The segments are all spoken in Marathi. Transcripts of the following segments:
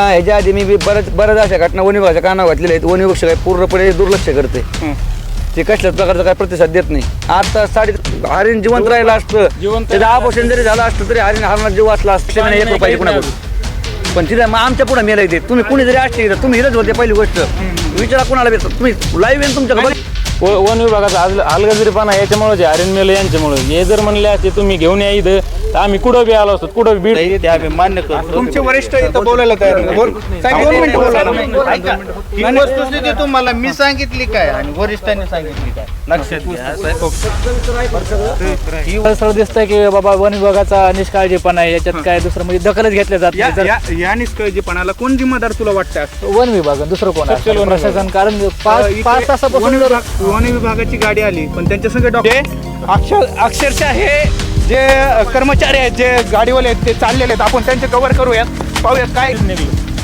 ह्याच्या आधी मी बी बऱ्याच बऱ्याच अशा घटना वन विभागाच्या कानावर घातलेल्या आहेत. वन विभाग काय पूर्णपणे दुर्लक्ष करते. ते कसल्याच प्रकारचा काय प्रतिसाद देत नाही. आता साडी हरिण जिवंत राहिलं असतं. त्याचं ऑपरेशन जरी झालं असतं तरी हरिण हरणार जीव असला असतं. रुपयाची काहीच कुणाकडून? पण तिथे मग आमच्या पुढे मेला येते तुम्ही कुणी जरी असते तुम्ही हिरच होते पहिली गोष्ट. विचारा कुणाला भेटतो. तुम्ही लाईव्ह येईन तुमच्याकडे वन विभागाचा आज हलगजरीपणा याच्यामुळे आर्यन मेलं यांच्यामुळे हे जर म्हणले असते तुम्ही घेऊन या इथं. तर आम्ही कुठं बी आलो असतो कुठं बी बीड ते आम्ही मान्य करतो. तुमचे वरिष्ठ इथं बोलायला तयार नाही. बोल साहेब दोन मिनिटं बोला. ऐका, ही वस्तुस्थिती तुम्हाला मी सांगितली काय आणि वरिष्ठांनी सांगितली काय? लक्षात घ्या असं आहे. ही सरळ दिसतंय की बाबा वन विभागाचा निष्काळजीपणा आहे याच्यात काय दुसरं म्हणजे दखलच घेतल्या जात या नाही. जर या- या निष्काळजीपणाला कोण जिम्मेदार तुला वाटतं? वन विभाग आणि दुसरं कोण? वन प्रशासन कारण पाच पाच वन तासापासून जर विभाग वन विभागाची गाडी आली पण त्यांच्या संग डॉक्टर अक्षर अक्षरशः हे जे कर्मचारी आहेत जे गाडीवाले आहेत ते चाललेले आहेत आपण त्यांचे कव्हर करूयात. पाहूयात काय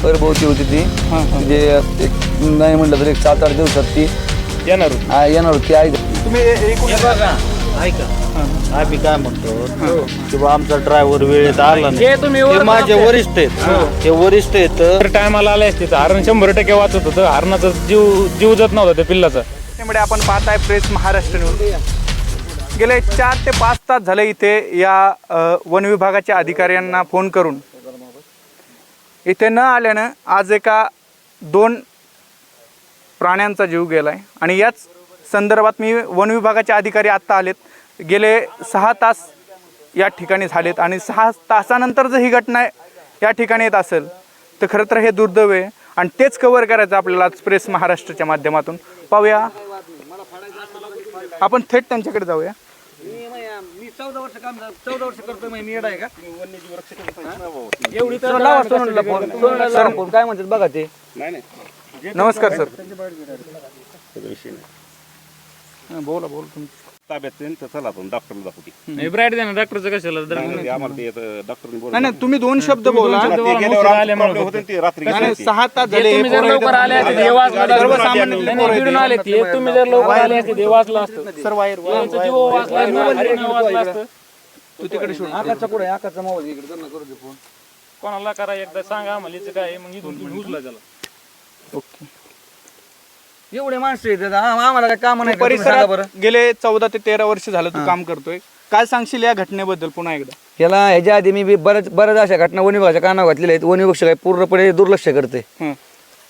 परभवती होती ती. म्हणजे एक नाही म्हटलं तर एक सात आठ दिवसात ती येणार आ, येणार होती आई तुम्ही एकूण हे ऐका. आम्ही काय म्हणतो किंवा आमचा ड्रायव्हर वेळेत आला नाही. हे तुम्ही ते माझे वरिष्ठ आहेत. ते वरिष्ठ आहेत. तर टायमाला आले असते तर हरण शंभर टक्के वाचत होतं. हरणाचा जीव जीव जात नव्हता त्या पिल्लाचा. त्यामुळे आपण पाहताय प्रेस महाराष्ट्र न्यूज गेले चार ते पाच तास झाले इथे या वन विभागाच्या अधिकाऱ्यांना फोन करून. इथे न आल्यानं आज एका दोन प्राण्यांचा जीव गेला आहे आणि याच संदर्भात मी वन विभागाचे अधिकारी आत्ता आलेत. गेले सहा तास या ठिकाणी झालेत आणि सहा तासानंतर जर ही घटना या ठिकाणी येत असेल तर खरं तर हे दुर्दैव आहे. आणि तेच कव्हर करायचं आपल्याला प्रेस महाराष्ट्राच्या माध्यमातून. पाहूया. आपण थेट त्यांच्याकडे जाऊया. चौदा वर्ष काम चौदा वर्ष करतोय मी येडा आहे का? एवढी तर लावा सोनूला फोन सोनूला लावा फोन. काय म्हणतात? बघा ते. नमस्कार सर. बोला बोला तुम्ही. ताब्यात येईल तर चला आपण डॉक्टरला दाखवते ब्राईट द्या ना डॉक्टरचं कशाला? आम्हाला ते डॉक्टरने. नाही नाही तुम्ही दोन शब्द बोला. दोन ते शब्द गेल्यावर बोला, आमचे आले म्हणून problem होते ना ते रात्री नाही, नाही, गेले सहा तास हे झाले तुम्ही जर लवकर आले असते वाचलं असतं. सर्वसामान्य नाही, नाही, आले ते तुम्ही जर लवकर आले असते वाचलं असतं. सर वायर यांचा जीव वाचला असता, हरिण वाचला असतं. तू तिकडे शोध आकाशचा पुढे आकाशचा मोबाईल इकडे त्यांना करू दे फोन. कोणाला करा एकदा सांगा आम्हाला हिचं काय आहे, मग इथून तुम्ही उचला त्याला. ओके. एवढे माणसं येतात आम- आम्हाला काय काम नाही का? तुम्ही सांगा बरं. परिसरात गेले चौदा ते तेरा वर्ष झालं तू काम करतोय. काय सांगशील या घटनेबद्दल पुन्हा एकदा? याला ह्याच्या आधी मी बी बऱ्याच बऱ्याच अशा घटना वन विभागाच्या कानावर घातलेल्या आहेत. वन विभाग काय पूर्णपणे दुर्लक्ष करते हं.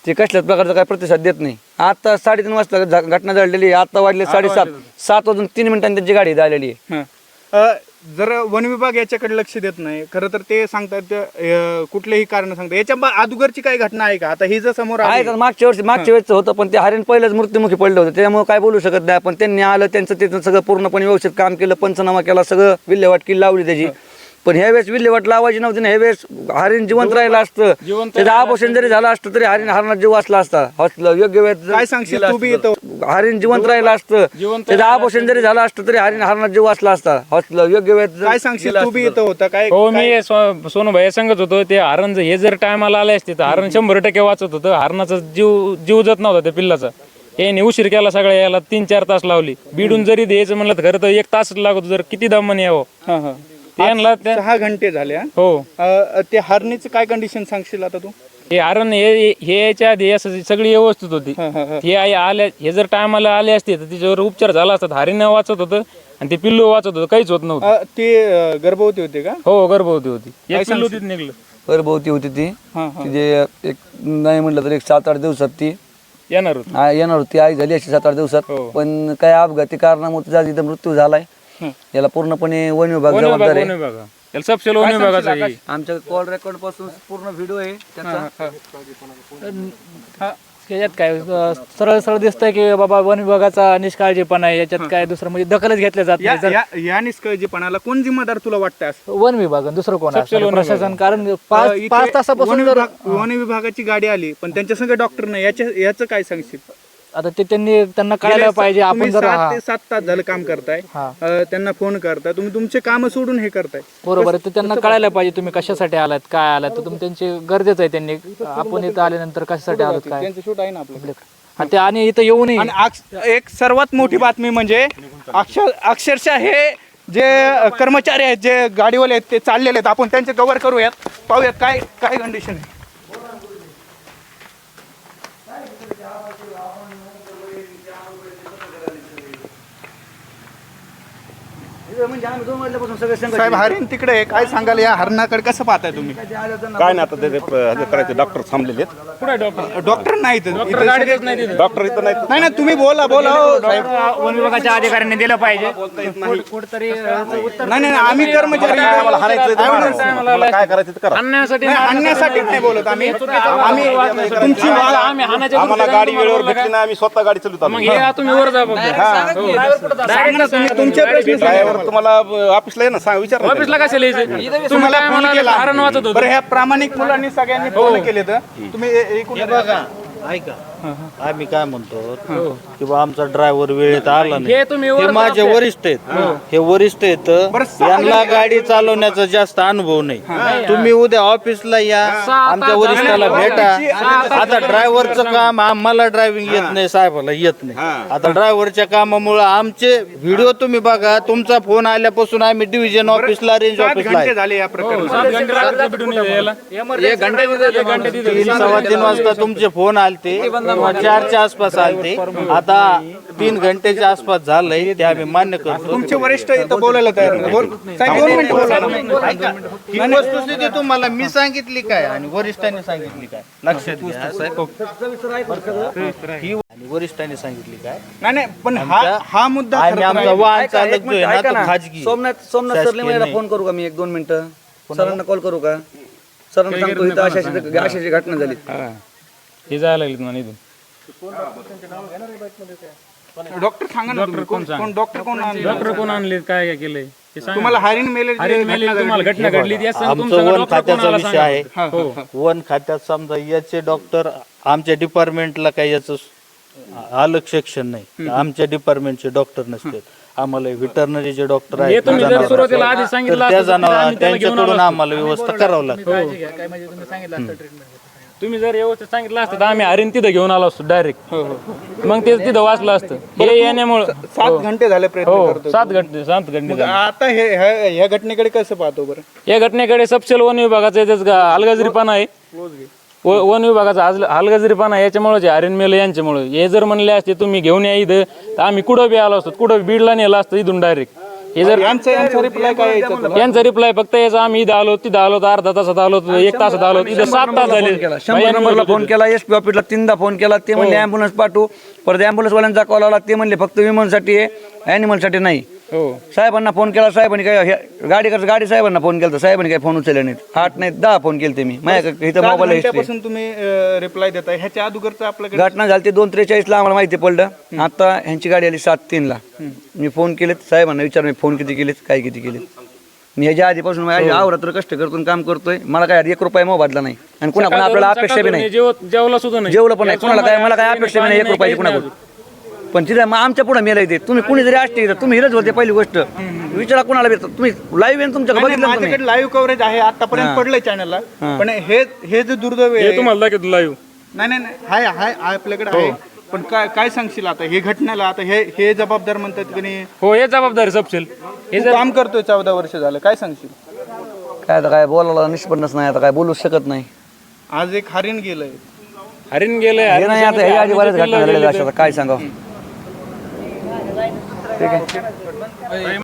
ते कसल्याच प्रकारचा काय प्रतिसाद देत नाही. आता साडेतीन वाजता घटना घडलेली आहे. आता वाजले साडेसात. सात वाजून तीन मिनिटांनी त्यांची गाडी इथं आलेली आहे. हं. अ, जर वन विभाग याच्याकडे लक्ष देत नाही खरं तर ते सांगतात अ, कुठलेही कारण सांगतात. याच्या बा- अगोदरची काही घटना आहे का? आता ही जर समोर आहे आली तर मागच्या वर्षी मागच्या वेळेचं होतं पण ते हरिण पहिलेच मृत्युमुखी पडलं होतं. त्यामुळे काय बोलू शकत नाही पण त्यांनी आलं त्यांचं तिथं सगळं पूर्णपणे व्यवस्थित काम केलं पंचनामा केला सगळं विल्हेवाट केली लावली त्याची. पण ह्या वेळेस विल्हेवाट लावायची नव्हती ना ह्या वेळेस हरिण जिवंत राहिलं असतं. जिवंत त्याचं ऑपरेशन जरी झालं असतं तरी हरिण हरणार जीव असला असता. हॉस्पिटल योग्य वेळेत काय सांगशील? तू बी येतो. हरिण जिवंत राहिलं असतं. जिवंत त्याचं ऑपरेशन जरी झालं असतं तरी हरिण हरणार जीव असला असता. हॉस्पिटल योग्य वेळेत जर काय सांगशील? तू बी. येतो होता. काय हो मी सो- सोनू भाई सांगत होतो ते हरण जर- हे जर टायमाला आले असते तर हरण शंभर टक्के वाचत होतं. हरणाचा जीव जीव जात नव्हता त्या पिल्लाचा. हे उशीर केला सगळ्या याला तीन चार तास लावली. बिडून जरी द्यायचं म्हणलं तर खरं तर एक तास लागतो जर किती दमाने यावं? हं, हं. ते यांना त्या- सहा घंटे झाले हं? हो. अ, ते हरणीचं काय कंडिशन सांगशील आता तू? हे हरण हे हे याच्या आधी असं सगळी व्यवस्थित होती. हं, हं, हं. हे आई आले हे जर टायमाला आले असते तर तिच्यावर उपचार झाला असतात हरिण वाचत होतं आणि ते पिल्लू वाचत होतं काहीच होत नव्हतं. अ, ते अ, गर्भवती होते का? हो गर्भवती होती. एक पिल्लू तिथे निघलं. परभवती होती ती. हं, हं. ती जे एक नाही म्हटलं तर एक सात आठ दिवसात ती. येणार होती. आ- येणार होती. आई झाली अशी सात आठ दिवसात. हो. पण काय अपघाती कारणामुळे तिचा इथं मृत्यू झालाय. याला पूर्णपणे वन विभाग वन जबाबदार आहे. वन विभाग. याला सबसेल वन विभागाचं आहे. आमच्या कॉल रेकॉर्डपासून पूर्ण व्हिडिओ आहे त्याचा. याच्यात काय अ, सरळ सरळ दिसतंय की बाबा वन विभागाचा निष्काळजीपणा आहे याच्यात काय दुसरं म्हणजे दखलच घेतल्या जात या नाही. जर या या निष्काळजीपणाला कोण जिम्मेदार तुला वाटतं असं? वन विभाग आणि दुसरं कोण प्रशासन कारण पाच इथे पाच तासापासून वन जर विभाग- वन विभागाची गाडी आली पण त्यांच्या संग डॉक्टर नाही. याच्या याचं काय सांगशील? आता ते त्यांनी त्यांना कळायला गेले पाहिजे तुम्ही आपण जर सात हा, ते सात तास झालं काम करताय. हा. अ, त्यांना फोन करताय. तुम्ही तुमचे काम सोडून हे करताय. बरोबर आहे. ते त्यांना कळायला पाहिजे तुम्ही कशासाठी आलात काय आलात. तर तुम्ही त्यांची गरजेचं आहे त्यांनी. आपण इथं आल्यानंतर कशासाठी आलात काय? त्यांचं शूट आहे ना आपल्याकडे हा, ते आणि इथं येऊनही आणि अक्ष- एक सर्वात मोठी बातमी म्हणजे अक्षर अक्षरशः हे जे कर्मचारी आहेत जे गाडीवाले आहेत ते चाललेले आहेत. आपण त्यांचे कव्हर करूयात. पाहूयात काय काय कंडिशन आहे. म्हणजे आम्ही दोन वाजल्यापासून सगळे संघ साहेब हरिण तिकडे आहे. काय सांगाल या हरणाकडे? कसं पाहताय तुम्ही? काय नाही आता ते- ते प- हे करायचे डॉक्टर थांबलेले आहेत. कुठे डॉक्टर डॉक्टर नाही इथं. इथं सगळे- गाडीतच नाही तिथे. डॉक्टर इथं नाही. नाही नाही तुम्ही बोला बोला हो, साहेब. वन विभागाच्या अधिकाऱ्यांनी दिलं पाहिजे. कुठतरी नाही नाही आम्ही कर्मचारी आम्हाला हाणायचं ते मारा. तुम्हाला काय करायचं ते करा. आणण्यासाठी नाही, आणण्यासाठी नाही बोलत आम्ही. आम्ही तुमची वाद आम्ही हाणाच्या आम्हाला गाडी वेळेवर भेटली नाही आम्ही स्वतः गाडी चालवत मग हे तुम्ही वर जा फक्त. सांगा ना तुम्ही तुमचे प्रश्न सांगा. ड्रायव्हर तुम्हाला ऑफिसला ये ना सांग विचार ऑफिसला कशाला यायचं? तुम्हाला काय फोन म्हणाले केला. हरण वाचत होतो. बरं ह्या प्रामाणिक मुलांनी सगळ्यांनी फोन केले तर तुम्ही हे बघा ऐका. आम्ही काय म्हणतो की बा आमचा ड्रायव्हर वेळेत आला नाही. हे तुम्ही हे माझे वरिष्ठ आहेत. हे. वरिष्ठ आहेत यांना गाडी चालवण्याचा जास्त अनुभव नाही. तुम्ही उद्या ऑफिसला या आमच्या वरिष्ठाला भेटा. आता ड्रायव्हरचं काम आम्हाला ड्रायव्हिंग येत नाही साहेबाला येत नाही. आता ड्रायव्हरच्या कामामुळे आमचे व्हिडिओ तुम्ही बघा तुमचा फोन आल्यापासून आम्ही डिव्हिजन ऑफिसला रेंज ऑफिसला आहे. झाले या प्रकरणात. एक घंटे तीन सव्वा तीन वाजता तुमचे फोन आलते. चारच्या आसपास आलते. आता तीन घंटेच्या आसपास झालंय ते आम्ही मान्य करतो. तुमचे वरिष्ठ इथं बोलायला तयार नाही. बोल साहेब दोन मिनिटं बोला. ऐका. ही वस्तुस्थिती तुम्हाला मी सांगितली काय आणि वरिष्ठांनी सांगितली काय? लक्षात घ्या साहेब. ही आणि वरिष्ठांनी सांगितली काय? नाही नाही पण हा हा मुद्दा आम्ही आमचा वाहन ऐका, एक चालक जो मिनिट, आहे ना ऐका तो ना. खाजगी सोमनाथ सोमनाथ शासकीय सरले मला नाही. फोन करू का मी एक दोन मिनिटं? सरांना कॉल करू का? सरांना सांगतो इथं अशी अशी अशी घटना झाली. हे जायला लागले म्हणा इथून. डॉक्टर सांगा ना तुम्ही. कोण कोण डॉक्टर कोण आणले? डॉक्टर कोण आणले काय काय केलंय? ते सांगा. तुम्हाला हरिण मेले अरे मेले तुम्हाला घटना घडली. ती असं आमचं तुमचं वन डॉक्टर खात्याचा कोणाला विषय सांगा. आहे. वन खात्यात समजा याचे डॉक्टर आमच्या डिपार्टमेंटला काही याचं अलग सेक्शन नाही. आमच्या डिपार्टमेंटचे डॉक्टर नसते. आम्हाला व्हेटरनरीचे डॉक्टर हे आहेत. तुम्ही जर जनावरांचे. सुरुवातीला आधी सांगितलं तर त्या असतं तर जनावर आम्ही त्याला घेऊन त्यांच्याकडून आलो आम्हाला व्यवस्था करावं लागते. काय म्हणजे तुम्ही सांगितलं असतं treatment. तुम्ही जर व्यवस्थित सांगितलं असतं तर आम्ही हरिण तिथं घेऊन आलो असतो डायरेक्ट मग ते तिथं वाचलं असतं. हे येण्यामुळं सात घंटे झाले प्रयत्न हो करतो सात घंटे सात घंटे झाले. आता हे ह्या ह्या घटनेकडे कसं पाहतो बरं? या घटनेकडे सपशेल वन विभागाचा गा- हलगर्जीपणा आहे. व- वन विभागाचा आज हलगर्जीपणा आहे याच्यामुळे जे मेले यांच्यामुळे. हे जर म्हणले असते तुम्ही घेऊन या इथं तर आम्ही कुठं बी आलो असतो कुठं बीडला नेलं असतं इथून डायरेक्ट हे जर यांचं यांचं रिप्लाय काय यायचं तुला? यांचा रिप्लाय फक्त याचा आम्ही इथं आलो तिथं आलो अर्धा तासात आलो एक तासात आलो इथं सात तास झाले. केला शंभर नंबरला फोन केला एस पी ऑफिसला तीनदा फोन केला ते म्हणले अँब्युलन्स पाठवू. परत ambulance वाल्यांचा कॉल आला ते म्हणले फक्त विमानसाठी आहे ॲनिमलसाठी नाही. हो. साहेबांना फोन केला साहेबांनी काय हे- गाडी कर गाडी साहेबांना फोन केला साहेबांनी काय फोन उचलले नाहीत. आठ नाही दहा फोन केले ते मी. माझ्या इथं सात मोबाईल हिस्ट्री घंट्यापासून तुम्ही रिप्लाय देताय. ह्याच्या अगोदरचं आपल्याकडे घटना झाली ते दोन त्रेचाळीसला आम्हाला माहिती पडलं. आता ह्यांची गाडी आली सात तीनला. मी फोन केलेत. साहेबांना विचार मी फोन किती केलेत? काय किती केलेत? मी ह्याच्या आधीपासून माझ्या आवरात्र कष्ट करतो काम करतोय. मला काय एक रुपया मोबादला नाही. आणि कुणा आपल्याला अपेक्षा बी नाही. जेव- जेवला सुद्धा नाही. जेवलं पण नाही. कुणाला काय मला काय अपेक्षा बी नाही एक रुपयाची कुणाकडून. पण तिथे मग आमच्या पुढे मेला येते तुम्ही कुणी जरी असते इथं, तुम्ही हिरच होते पहिली गोष्ट. विचारा कुणाला भेटत. तुम्ही लाईव्ह येऊन तुमच्या बघितलं ना तुम्ही? माझ्याकडे लाईव्ह कव्हरेज आहे आतापर्यंत पडलंय चॅनलला पण हे हे जे दुर्दैव हे आहे तुम्हाला दाखवतो लाईव्ह नाही नाही नाही हाय हाय आपल्याकडे आहे. पण काय काय सांगशील आता? हे घटनेला आता हे हे जबाबदार म्हणतात की नाही? हो हे जबाबदारी सपशेल. हे तू जर काम करतोय चौदा वर्ष झालं काय सांगशील? काय आता काय बोलायला निष्पन्नच नाही आता काय बोलू शकत नाही. आज एक हरिण गेलंय. हरिण गेले हे नाही आता हे आधी बऱ्याच घटना झालेल्या अशा आता काय सांगावं? Oye.